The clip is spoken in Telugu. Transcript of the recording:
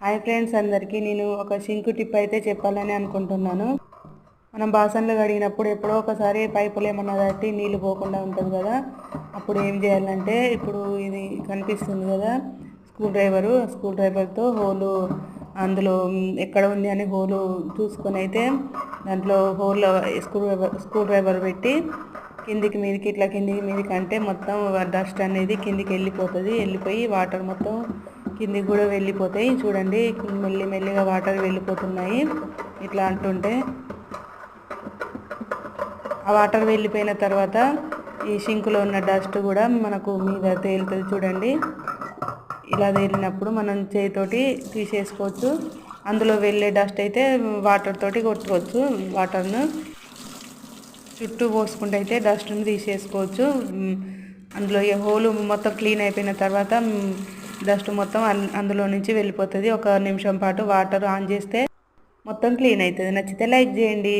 హాయ్ ఫ్రెండ్స్ అందరికీ నేను ఒక సింకు టిప్ అయితే చెప్పాలని అనుకుంటున్నాను. మనం బాసన్లు కడిగినప్పుడు ఎప్పుడో ఒకసారి పైపులు ఏమన్నా దాటి నీళ్ళు పోకుండా ఉంటుంది కదా అప్పుడు ఏం చేయాలంటే ఇప్పుడు ఇది కనిపిస్తుంది కదా స్క్రూ డ్రైవరు స్క్రూ డ్రైవర్తో హోలు అందులో ఎక్కడ ఉంది అని హోలు చూసుకొని అయితే దాంట్లో hole screwdriver screwdriver పెట్టి కిందికి మీదికి ఇట్లా కిందికి మీదికి అంటే మొత్తం డస్ట్ అనేది కిందికి వెళ్ళిపోతుంది వెళ్ళిపోయి వాటర్ మొత్తం కిందికి కూడా వెళ్ళిపోతాయి. చూడండి మెల్లి మెల్లిగా వాటర్ వెళ్ళిపోతున్నాయి. ఇట్లా అంటుంటే ఆ వాటర్ వెళ్ళిపోయిన తర్వాత ఈ షింకులో ఉన్న డస్ట్ కూడా మనకు మీద తేలుతుంది చూడండి. ఇలా తేలినప్పుడు మనం చేతితోటి తీసేసుకోవచ్చు. అందులో వెళ్ళే డస్ట్ అయితే వాటర్ తోటి కొట్టుకోవచ్చు వాటర్ను. చుట్టూ పోసుకుంటే అయితే డస్ట్ని తీసేసుకోవచ్చు. అందులో హోలు మొత్తం క్లీన్ అయిపోయిన తర్వాత డస్ట్ మొత్తం అందులో నుంచి వెళ్ళిపోతుంది. ఒక నిమిషం పాటు వాటర్ ఆన్ చేస్తే మొత్తం క్లీన్ అవుతుంది నచ్చితే లైక్ చేయండి.